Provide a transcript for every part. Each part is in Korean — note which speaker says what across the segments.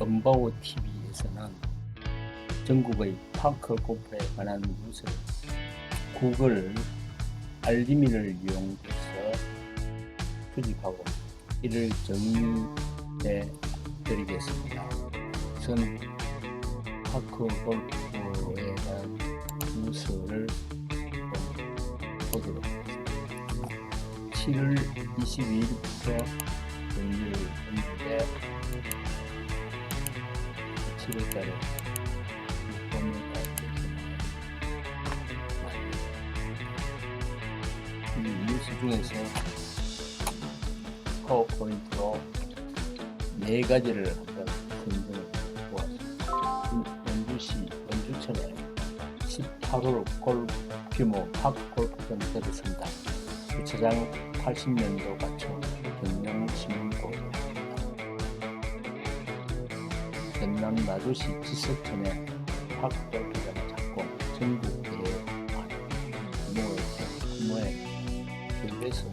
Speaker 1: 음바오 TV에서는 전국의 파크 골프에 관한 뉴스를 구글 알림이를 이용해서 수집하고 이를 정리해 드리겠습니다. 우선 파크 골프에 대한 뉴스를 좀 보도록 하겠습니다. 7월 22일부터 7월달에 일본을 이 뉴스 중에서 파워포인트로 네 가지를 한번 선정을 보았습니다. 원주시 원주천에 18홀 골 규모 팝 골프장 들어선다. 주차장 80년도 갖춰 경량시민 전남 나주시 지석천에 팝 골프장 착공 전국 대회 규모의 경배서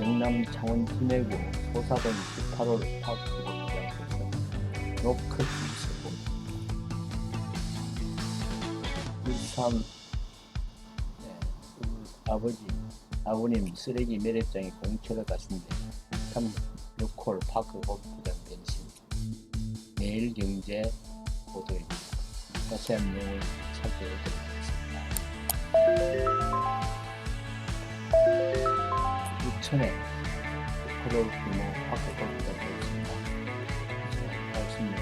Speaker 1: 영남 창원 진해구 소사동 18홀 팝 골프장에서 노크 이서고 일산 네, 그 아버지 아버님 쓰레기 매립장에 공채를 가신데 36홀 파크 골프장 변신 매일경제 보도입니다. 자세한 내용을 살펴보도록 하겠습니다. 부천에 9홀 규모 변신입니다. 80년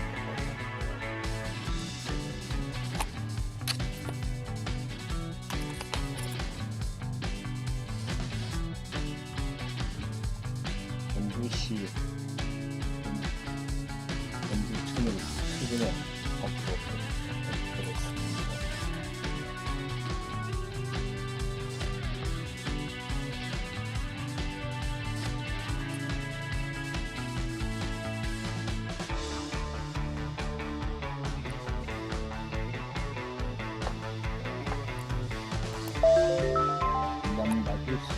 Speaker 1: 원주시 수준에 앞으로. 남나주시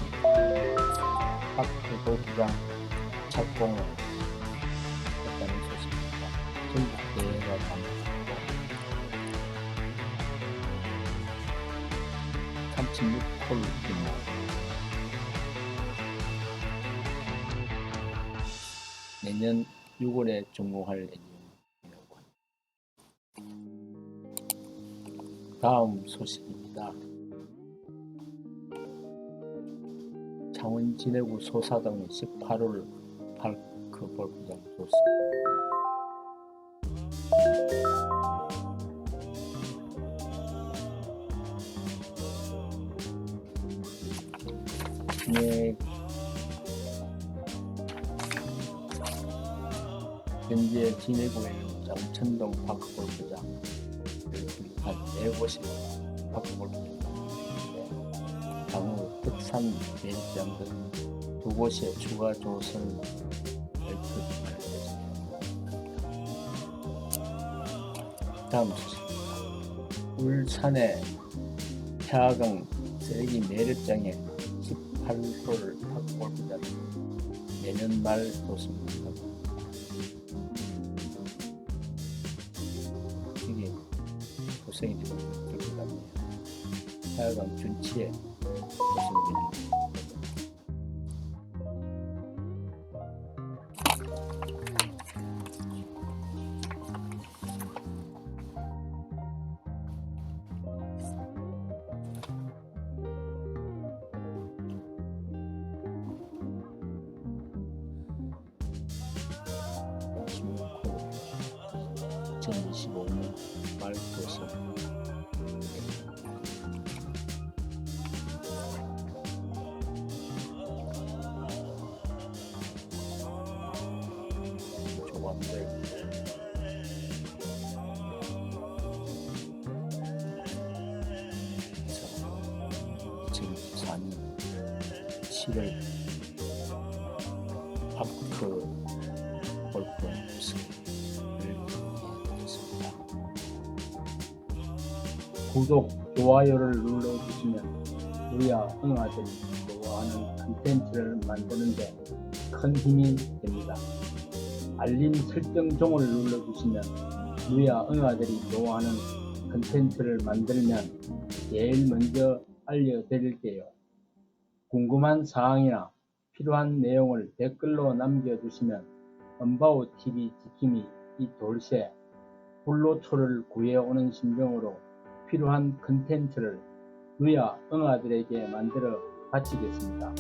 Speaker 1: 파크 골프장 착공을 전국 대회가 방문하고 36홀 규모 내년 6월에 준공할 예정이라고. 다음 소식입니다. 창원 진해구 소사동 18홀 파크 골프장 조사 네. 현재 진해구에 있는 장천동 파크 골프장 한 4곳이 파크 골프장 향후 특산 매입장 등두 곳의 추가 조선을 발표할 예정입니다. 다음 소식입니다. 울산의 태화강 쓰레기 매립장에 18홀 탑골프장 내년 말 도습니다. 이게 고생이 될것 같네요. 태화강 준치에 도습니다. 2025년 말 도서 조반대 지금 4년 7월 구독, 좋아요를 눌러주시면 우리와 응아들이 좋아하는 컨텐츠를 만드는데 큰 힘이 됩니다. 알림 설정 종을 눌러주시면 누이와 응아들이 좋아하는 컨텐츠를 만들면 제일 먼저 알려드릴게요. 궁금한 사항이나 필요한 내용을 댓글로 남겨주시면 언바우TV 지킴이 이 돌쇠 불로초를 구해오는 심정으로 필요한 컨텐츠를 누야 응아들에게 만들어 바치겠습니다.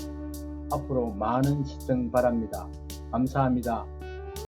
Speaker 1: 앞으로 많은 시청 바랍니다. 감사합니다.